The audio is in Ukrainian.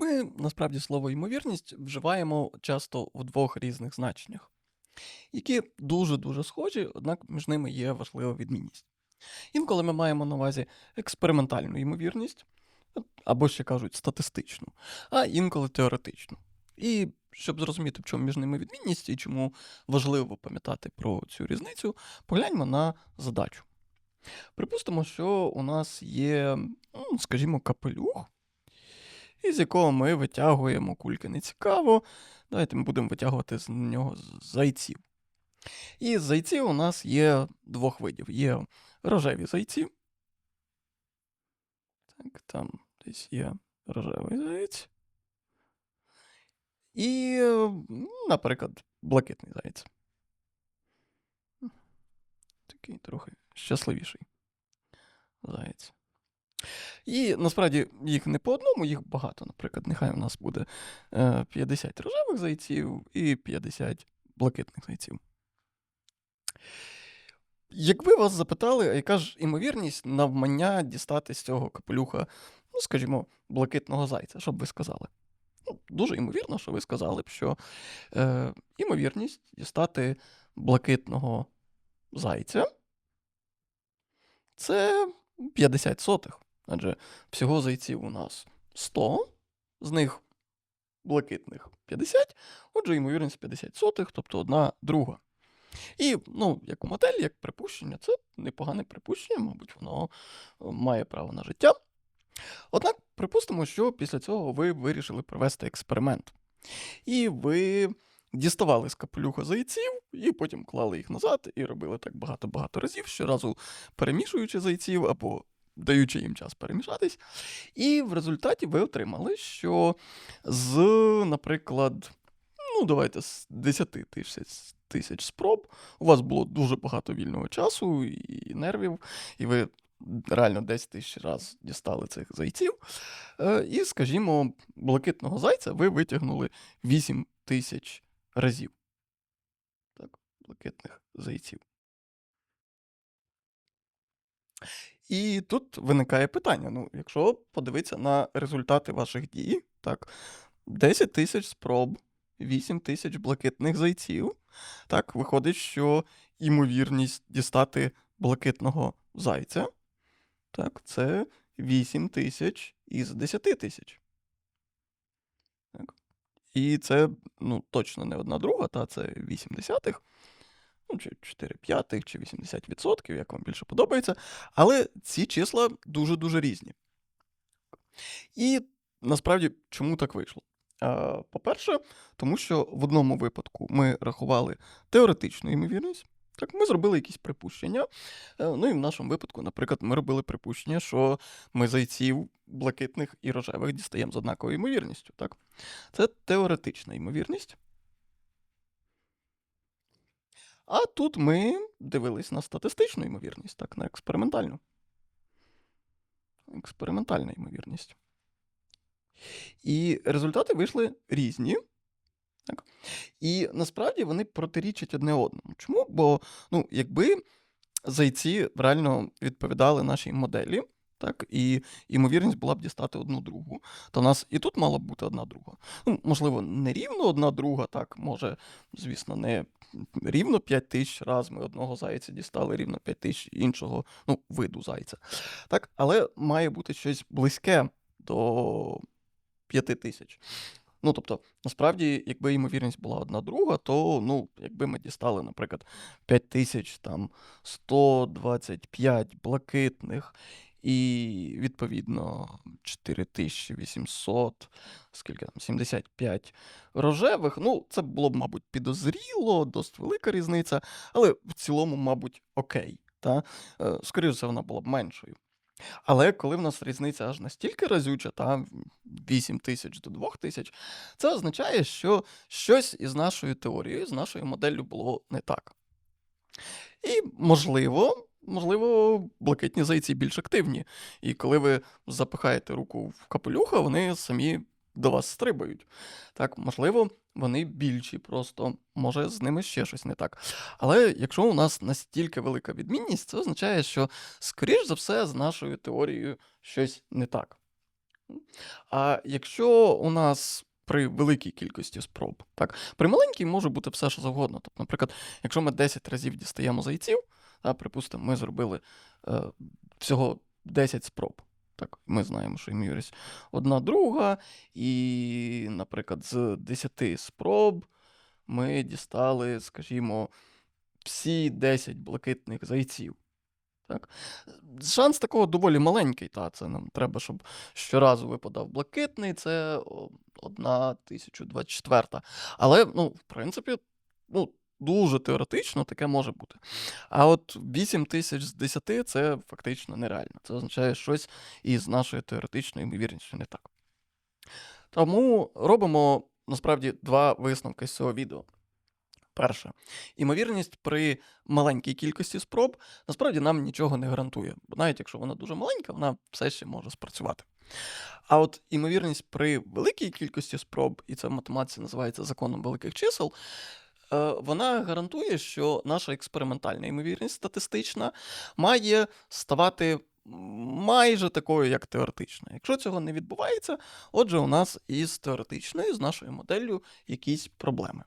Ми насправді слово ймовірність вживаємо часто в двох різних значеннях, які дуже-дуже схожі, однак між ними є важлива відмінність. Інколи ми маємо на увазі експериментальну ймовірність, або ще кажуть статистичну, а інколи теоретичну. І щоб зрозуміти, в чому між ними відмінність і чому важливо пам'ятати про цю різницю, погляньмо на задачу. Припустимо, що у нас є, ну, скажімо, капелюх, із якого ми витягуємо кульки нецікаво. Давайте ми будемо витягувати з нього зайців. І з зайців у нас є двох видів: є рожеві зайці. Так, там десь є рожевий заєць. І, наприклад, блакитний заєць. Такий трохи щасливіший заєць. І насправді їх не по одному, їх багато. Наприклад, нехай у нас буде 50 рожевих зайців і 50 блакитних зайців. Якби вас запитали, яка ж імовірність навмання дістати з цього капелюха, ну, скажімо, блакитного зайця, що б ви сказали? Ну, Дуже ймовірно, що ви сказали б, що е, імовірність дістати блакитного зайця це 50 сотих. Адже всього зайців у нас 100, з них блакитних 50, отже, ймовірність 50 сотих, тобто одна друга. І, ну, як модель, як припущення, це непогане припущення, мабуть, воно е, має право на життя. Однак, припустимо, що після цього ви вирішили провести експеримент. І ви діставали з капелюха зайців, і потім клали їх назад, і робили так багато-багато разів, щоразу перемішуючи зайців або даючи їм час перемішатись. І в результаті ви отримали, що з, наприклад, ну, давайте з 10 тисяч тисяч спроб у вас було дуже багато вільного часу і нервів, і ви. Реально 10 тисяч разів дістали цих зайців. Е, і, скажімо, блакитного зайця ви витягнули 8 тисяч разів. Так, блакитних зайців. І тут виникає питання: ну, якщо подивитися на результати ваших дій, так, 10 тисяч спроб, 8 тисяч блакитних зайців, так, виходить, що імовірність дістати блакитного зайця, так, це 8 тисяч із 10 тисяч. І це ну, точно не одна друга, та це 8 десятих ну, чи 4 п'ятих, чи 80%, як вам більше подобається. Але ці числа дуже-дуже різні. І насправді, чому так вийшло? По-перше, тому що в одному випадку ми рахували теоретичну ймовірність. Так, ми зробили якісь припущення. Е, ну і в нашому випадку, наприклад, ми робили припущення, що ми зайців блакитних і рожевих дістаємо з однаковою ймовірністю. Так? Це теоретична ймовірність. А тут ми дивились на статистичну ймовірність, так, на експериментальну. Експериментальна ймовірність. І результати вийшли різні. Так? І насправді вони протирічать одне одному. Чому? Бо, ну, якби зайці реально відповідали нашій моделі, так, і ймовірність була б дістати одну другу, у нас і тут мала б бути одна друга. Ну, Можливо, не рівно одна друга, так, може, звісно, не рівно 5 тисяч раз ми одного зайця дістали, рівно 5 тисяч іншого ну, виду зайця. Так, Але має бути щось близьке до 5 тисяч. Ну, тобто, насправді, якби ймовірність була одна друга, то ну, якби ми дістали, наприклад, 5125 блакитних і, відповідно, 4800, скільки там, 75 рожевих. Ну, це було б, мабуть, підозріло, досить велика різниця, але в цілому, мабуть, окей. Та? Е, скоріше вона була б меншою. Але коли в нас різниця аж настільки разюча, та 8 тисяч до 2 тисяч, це означає, що щось із нашою теорією, з нашою моделлю було не так. І, можливо, можливо, блакитні зайці більш активні. І коли ви запихаєте руку в капелюха, вони самі до вас стрибають. Так, можливо, вони більші, просто може з ними ще щось не так. Але якщо у нас настільки велика відмінність, це означає, що, скоріш за все, з нашою теорією щось не так. А якщо у нас при великій кількості спроб, так, при маленькій може бути все, що завгодно. Тобто, наприклад, якщо ми 10 разів дістаємо зайців, а, припустимо, ми зробили е, всього 10 спроб. Так, ми знаємо, що ймовірність одна друга, і, наприклад, з 10 спроб ми дістали, скажімо, всі 10 блакитних зайців. Так? Шанс такого доволі маленький, та це нам треба, щоб щоразу випадав блакитний, це о, одна 1024. Але, ну, в принципі, ну, дуже теоретично таке може бути. А от 8 тисяч з 10 це фактично нереально. Це означає щось із нашою теоретичною ймовірністю не так. Тому робимо насправді два висновки з цього відео. Перше, імовірність при маленькій кількості спроб насправді нам нічого не гарантує, бо навіть якщо вона дуже маленька, вона все ще може спрацювати. А от імовірність при великій кількості спроб, і це в математиці називається законом великих чисел, вона гарантує, що наша експериментальна ймовірність статистична має ставати майже такою, як теоретична. Якщо цього не відбувається, отже, у нас із теоретичною, з нашою моделлю, якісь проблеми.